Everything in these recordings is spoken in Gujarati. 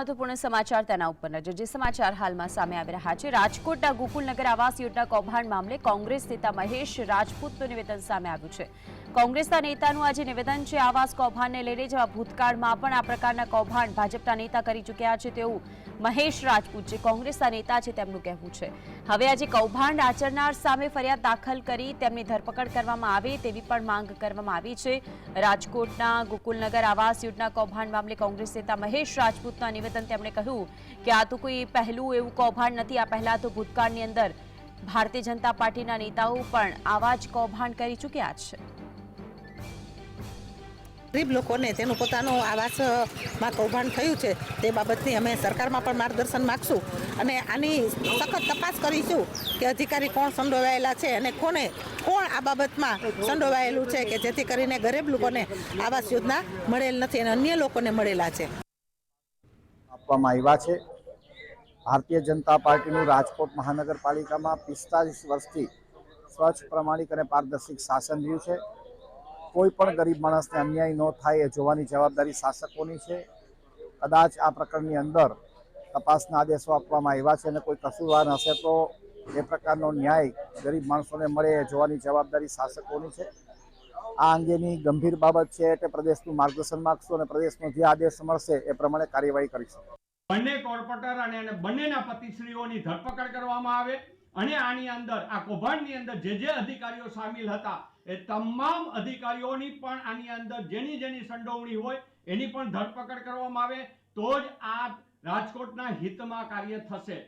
મહત્વપૂર્ણ સમાચાર તેના ઉપર નજર. જે સમાચાર હાલમાં સામે આવી રહ્યા છે. રાજકોટના ગોકુલનગર આવાસ યોજના કૌભાંડ મામલે કોંગ્રેસ નેતા મહેશ રાજપૂતનું નિવેદન સામે આવ્યું છે. કોંગ્રેસના નેતાનું આજે નિવેદન છે, આવાસ કૌભાંડને લઈને જેવા ભૂતકાળમાં પણ આ પ્રકારના કૌભાંડ ભાજપના નેતા કરી ચૂક્યા છે તેવું મહેશ રાજપૂત જે કોંગ્રેસના નેતા છે તેમનું કહેવું છે. હવે આજે કૌભાંડ આચરનાર સામે ફરિયાદ દાખલ કરી તેમની ધરપકડ કરવામાં આવે તેવી પણ માંગ કરવામાં આવી છે. રાજકોટના ગોકુલનગર આવાસ યોજના કૌભાંડ મામલે કોંગ્રેસ નેતા મહેશ રાજપૂતના નિવેદન તેમણે કહ્યું કે આ તો કોઈ પહેલું એવું કૌભાંડ નથી. આ પહેલા તો ભૂતકાળની અંદર ભારતીય જનતા પાર્ટીના નેતાઓ પણ આવા જ કૌભાંડ કરી ચૂક્યા છે. ગરીબ લોકોને તેનું પોતાનું આવાસમાં કૌભાંડ થયું છે તે બાબતની અમે સરકારમાં પણ માર્ગદર્શન માગશું અને આની સખત તપાસ કરીશું કે અધિકારી કોણ સંડોવાયેલા છે અને કોને, કોણ આ બાબતમાં સંડોવાયેલું છે કે જેથી કરીને ગરીબ લોકોને આવાસ યોજના મળેલ નથી અને અન્ય લોકોને મળેલા છે. આપવામાં આવ્યા છે. ભારતીય જનતા પાર્ટીનું રાજકોટ મહાનગરપાલિકામાં પિસ્તાલીસ વર્ષથી સ્વચ્છ, પ્રમાણિક અને પારદર્શિક શાસન રહ્યું છે. કોઈ પણ ગરીબ માણસને અન્યાય ન થાય એ જોવાની જવાબદારી શાસકોની છે. કદાચ આ પ્રકરણની અંદર તપાસના આદેશો આપવામાં આવ્યા છે અને કોઈ કસૂરવાર હશે તો એ પ્રકારનો ન્યાય ગરીબ માણસોને મળે એ જોવાની જવાબદારી શાસકોની છે. આ અંગેની ગંભીર બાબત છે એટલે પ્રદેશનું માર્ગદર્શન માગશું અને પ્રદેશનો જે આદેશ મળશે એ પ્રમાણે કાર્યવાહી કરીશું. બંને કોર્પોરેટર અને બંનેના પતિશ્રીઓની ધરપકડ કરવામાં આવે અને આની અંદર આ કૌભાંડની અંદર જે જે અધિકારીઓ સામેલ હતા એ તમામ અધિકારીઓની પણ આની અંદર જેની જેની સંડોવણી હોય, એની પણ ધરપકડ કરવામાં આવે, તો જ આ રાજકોટના હિતમાં કાર્ય થશે.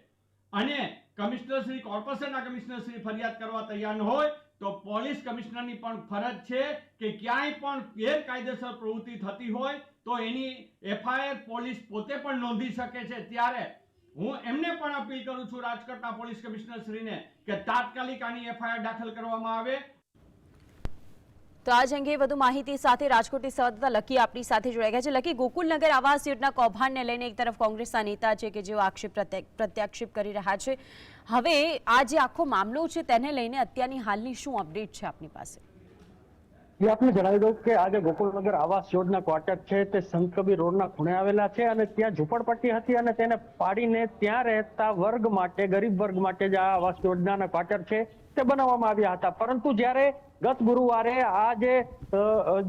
અને કમિશનર શ્રી, કોર્પોરેશનના કમિશનર શ્રી ફરિયાદ કરવા તૈયાર ન હોય, તો પોલીસ કમિશનરની પણ ફરજ છે કે ક્યાંય પણ ગેરકાયદેસર પ્રવૃત્તિ થતી હોય, તો એની એફઆઈઆર પોલીસ પોતે પણ નોંધી શકે છે. ત્યારે હું એમને પણ અપીલ કરું છું રાજકોટના પોલીસ કમિશનર શ્રીને કે તાત્કાલિક આની એફઆઈઆર દાખલ કરવામાં આવે તો આજ અંગે વધુ માહિતી સાથે રાજકોટની સંવાદદાતા લકી આપણી સાથે જોડાઈ ગયા છે. લકી, ગોકુલનગર આવાસ યોજના કૌભાંડને લઈને એક તરફ કોંગ્રેસના નેતા છે કે જેઓ આક્ષેપ પ્રત્યે- પ્રત્યાક્ષેપ કરી રહ્યા છે. હવે આ જે આખો મામલો છે, તેને લઈને અત્યારની હાલની શું અપડેટ છે આપની પાસે? એ આપને જણાવી દઉં કે આજે ગોકુલનગર આવાસ યોજના ક્વાર્ટર છે, તે સંત રોડના ખૂણે આવેલા છે અને ત્યાં ઝૂંપડપટ્ટી હતી અને તેને પાડીને ત્યાં રહેતા વર્ગ માટે, ગરીબ વર્ગ માટે જે આ આવાસ યોજનાના ક્વાર્ટર છે, તે બનાવવામાં આવ્યા હતા. પરંતુ જ્યારે ગત ગુરુવારે આ જે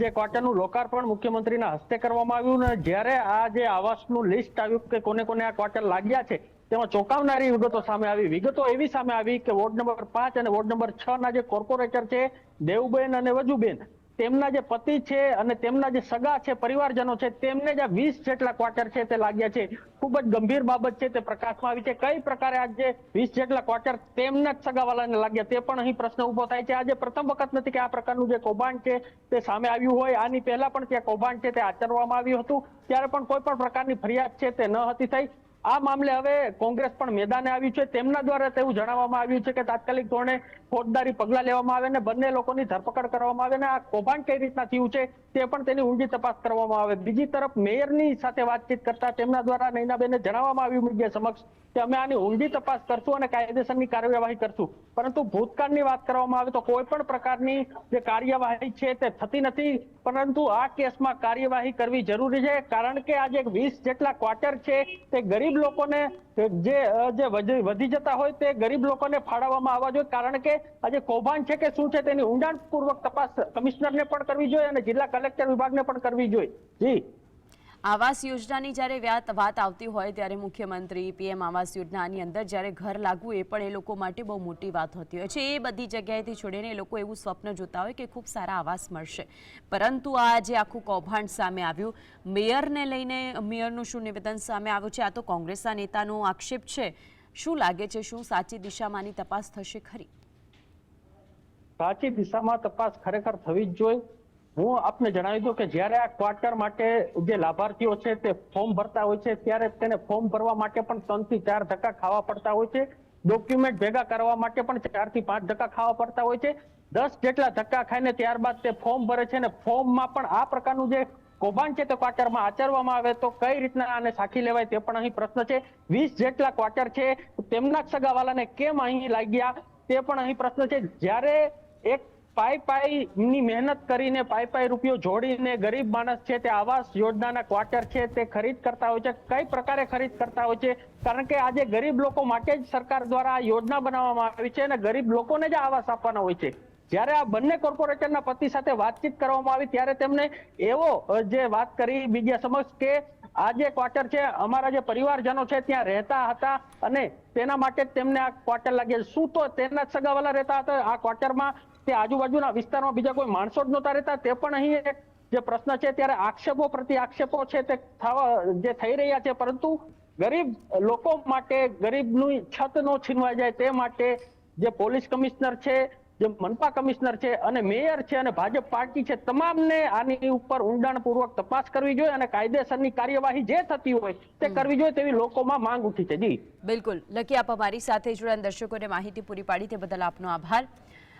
જે ક્વાર્ટરનું લોકાર્પણ મુખ્યમંત્રીના હસ્તે કરવામાં આવ્યું ને જ્યારે આ જે આવાસનું લિસ્ટ આવ્યું કે કોને કોને આ ક્વાર્ટર લાગ્યા છે, તેમાં ચોંકાવનારી વિગતો સામે આવી. વિગતો એવી સામે આવી કે વોર્ડ નંબર પાંચ અને વોર્ડ નંબર છ ના જે કોર્પોરેટર છે, દેવબેન અને વજુબેન તેમના જે પતિ છે અને તેમના જે સગા છે, પરિવારજનો છે, તેમને જે વીસ જેટલા ક્વાર્ટર છે તે લાગ્યા છે. ખૂબ જ ગંભીર બાબત છે તે પ્રકાશમાં આવી છે. કઈ પ્રકારે આ વીસ જેટલા ક્વાર્ટર તેમના જ સગાવાલાને લાગ્યા તે પણ અહીં પ્રશ્ન ઊભો થાય છે. આજે પ્રથમ વખત નથી કે આ પ્રકારનું જે કૌભાંડ છે તે સામે આવ્યું હોય. આની પહેલા પણ ત્યાં કૌભાંડ છે તે આચરવામાં આવ્યું હતું. ત્યારે પણ કોઈ પણ પ્રકારની ફરિયાદ છે તે ન હતી થઈ. આ મામલે હવે કોંગ્રેસ પણ મેદાને આવ્યું છે. તેમના દ્વારા તેવું જણાવવામાં આવ્યું છે કે તાત્કાલિક ધોરણે ફોજદારી પગલાં લેવામાં આવે ને બંને લોકોની ધરપકડ કરવામાં આવે ને આ કૌભાંડ કઈ રીતના થયું છે તે પણ તેની ઊંડી તપાસ કરવામાં આવે. બીજી તરફ મેયરની સાથે વાતચીત કરતા તેમના દ્વારા નૈનાબેને જણાવવામાં આવ્યું મીડિયા સમક્ષ કે અમે આની ઊંડી તપાસ કરશું અને કાયદેસરની કાર્યવાહી કરશું. પરંતુ ભૂતકાળની વાત કરવામાં આવે તો કોઈ પણ પ્રકારની જે કાર્યવાહી છે તે થતી નથી. પરંતુ આ કેસમાં કાર્યવાહી કરવી જરૂરી છે. કારણ કે આજે વીસ જેટલા ક્વાર્ટર છે તે ગરીબ લોકોને જે જે વધી જતા હોય તે ગરીબ લોકોને ફાળવવામાં આવવા જોઈએ. કારણ કે આજે કૌભાંડ છે કે શું છે તેની ઊંડાણપૂર્વક તપાસ કમિશનરને પણ કરવી જોઈએ અને જિલ્લા કલેક્ટર વિભાગને પણ કરવી જોઈએ. જી. આવાસ યોજનાની જ્યારે વાત વાત આવતી હોય ત્યારે મુખ્યમંત્રી પીએમ આવાસ યોજનાની અંદર જ્યારે ઘર લાગવું એ પણ એ લોકો માટે બહુ મોટી વાત હોતી હોય છે. એ બધી જગ્યાએથી છોડીને એ લોકો એવું સ્વપ્ન જોતા હોય કે ખૂબ સારા આવાસ મળશે. પરંતુ આ જે આખું કૌભાંડ સામે આવ્યું, મેયરને લઈને મેયરનું શું નિવેદન સામે આવ્યું છે? આ તો કોંગ્રેસના નેતાનો આક્ષેપ છે. શું લાગે છે? શું સાચી દિશામાંની તપાસ થશે ખરી? સાચી દિશામાં તપાસ ખરેખર થવી જ જોઈએ. હું આપને જણાવી દઉં કે જ્યારે આ ક્વાર્ટર માટે જે લાભાર્થીઓ છે તે ફોર્મ ભરતા હોય છે, ત્યારે તેને ફોર્મ ભરવા માટે પણ ત્રણથી ચાર ધક્કા ખાવા પડતા હોય છે. ડોક્યુમેન્ટ ભેગા કરવા માટે પણ ચારથી પાંચ ધક્કા ખાવા પડતા હોય છે. દસ જેટલા ધક્કા ખાઈને ત્યારબાદ તે ફોર્મ ભરે છે અને ફોર્મમાં પણ આ પ્રકારનું જે કૌભાંડ છે તે ક્વાર્ટરમાં આચરવામાં આવે તો કઈ રીતના આને સાખી લેવાય તે પણ અહીં પ્રશ્ન છે. વીસ જેટલા ક્વાર્ટર છે, તેમના જ સગાવાલાને કેમ અહીં લાગ્યા તે પણ અહીં પ્રશ્ન છે. જ્યારે એક પાઈ ની મહેનત કરીને પાઈ પાઈ રૂપિયો જોડીને ગરીબ માણસ છે તે આવાસ યોજનાના ક્વાર્ટર છે તે ખરીદ કરતા હોય છે. કઈ પ્રકારે ખરીદ કરતા હોય છે? કારણ કે આજે ગરીબ લોકો માટે જ સરકાર દ્વારા આ યોજના બનાવવામાં આવી છે અને ગરીબ લોકોને જ આવાસ આપવાના હોય છે. જ્યારે આ બંને કોર્પોરેટરના પતિ સાથે વાતચીત કરવામાં આવી, ત્યારે તેમણે એવો જે વાત કરી બીજા સમક્ષ કે આ જે ક્વાર્ટર છે, અમારા જે પરિવારજનો છે, ત્યાં રહેતા હતા અને તેના માટે તેમને આ ક્વાર્ટર લાગ્યા શું તો તેના જ સગાવાલા રહેતા હતા? આ ક્વાર્ટરમાં તે આજુબાજુના વિસ્તારમાં બીજા કોઈ માણસો જ નહોતા રહેતા? તે પણ અહીં જે પ્રશ્ન છે, ત્યારે આક્ષેપો પ્રતિ આક્ષેપો છે તે થવા, જે થઈ રહ્યા છે. પરંતુ ગરીબ લોકો માટે, ગરીબની છત નો છીનવાઈ જાય તે માટે જે પોલીસ કમિશનર છે જે મનપા કમિશનર છે અને મેયર છે અને ભાજપ પાર્ટી છે તમામને આની ઉપર ઊંડાણપૂર્વક તપાસ કરવી જોઈએ અને કાયદેસરની કાર્યવાહી જે થતી હોય તે કરવી જોઈએ તેવી લોકોમાં માંગ ઉઠી છે. જી. બિલકુલ. લકી આપ અમારી સાથે જોડાણ દર્શકોને માહિતી પૂરી પાડી તે બદલ આપનો આભાર.